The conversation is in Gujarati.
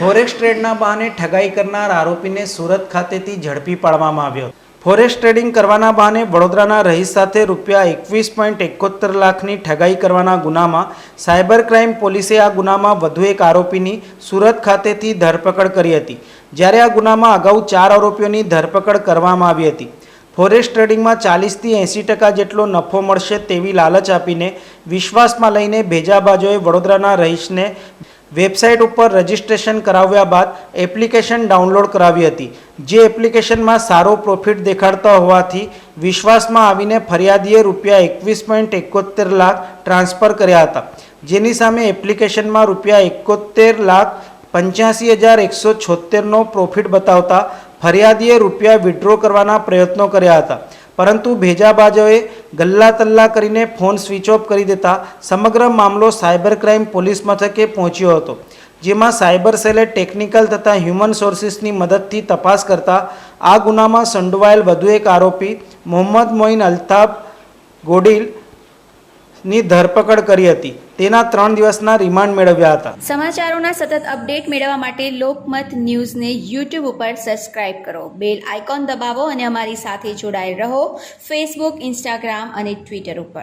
ફોરેક્સ ટ્રેડના બહાને ઠગાઈ કરનાર આરોપીને સુરત ખાતેથી ઝડપી પાડવામાં આવ્યો. ફોરેક્સ ટ્રેડિંગ કરવાના બહાને વડોદરાના રહીશ સાથે રૂપિયા એકવીસ પોઈન્ટ એકોતેર લાખની ઠગાઈ કરવાના ગુનામાં સાયબર ક્રાઇમ પોલીસે આ ગુનામાં વધુ એક આરોપીની સુરત ખાતેથી ધરપકડ કરી હતી. જ્યારે આ ગુનામાં અગાઉ ચાર આરોપીઓની ધરપકડ કરવામાં આવી હતી. ફોરેક્સ ટ્રેડિંગમાં ચાલીસથી એંસી ટકા જેટલો નફો મળશે તેવી લાલચ આપીને વિશ્વાસમાં લઈને ભેજાબાજોએ વડોદરાના રહીશને વેબસાઇટ ઉપર રજિસ્ટ્રેશન કરાવ્યા બાદ એપ્લિકેશન ડાઉનલોડ કરાવી હતી. જે એપ્લિકેશનમાં સારો પ્રોફિટ દેખાડતા હોવાથી વિશ્વાસમાં આવીને ફરિયાદીએ રૂપિયા એકવીસ પોઈન્ટ એકોતેર લાખ ટ્રાન્સફર કર્યા હતા. જેની સામે એપ્લિકેશનમાં રૂપિયા એકોતેર લાખ પંચ્યાસી હજાર એકસો છોતેરનો પ્રોફિટ બતાવતા ફરિયાદીએ રૂપિયા વિડ્રો કરવાના પ્રયત્નો કર્યા હતા. પરંતુ ભેજાબાજોએ ગલ્લા તલ્લા કરીને ફોન સ્વિચ ઓફ કરી દેતા સમગ્ર મામલો સાયબર ક્રાઇમ પોલીસ મથકે પહોંચ્યો હતો, જેમાં સાયબર સેલે ટેકનિકલ તથા હ્યુમન સોર્સિસની મદદથી તપાસ કરતા આ ગુનામાં સંડોવાયેલ વધુ એક આરોપી મોહમ્મદ મોઇન અલ્તાફ ગોડિલ ની ધરપકડ કરી હતી. તેના ત્રણ દિવસના રિમાન્ડ મેળવ્યા હતા. સમાચારોના સતત અપડેટ મેળવવા માટે લોકમત ન્યૂઝને યુટ્યુબ ઉપર સબસ્ક્રાઇબ કરો. બેલ આઇકોન દબાવો અને અમારી સાથે જોડાયેલ રહો. ફેસબુક ઇન્સ્ટાગ્રામ અને ટ્વિટર ઉપર.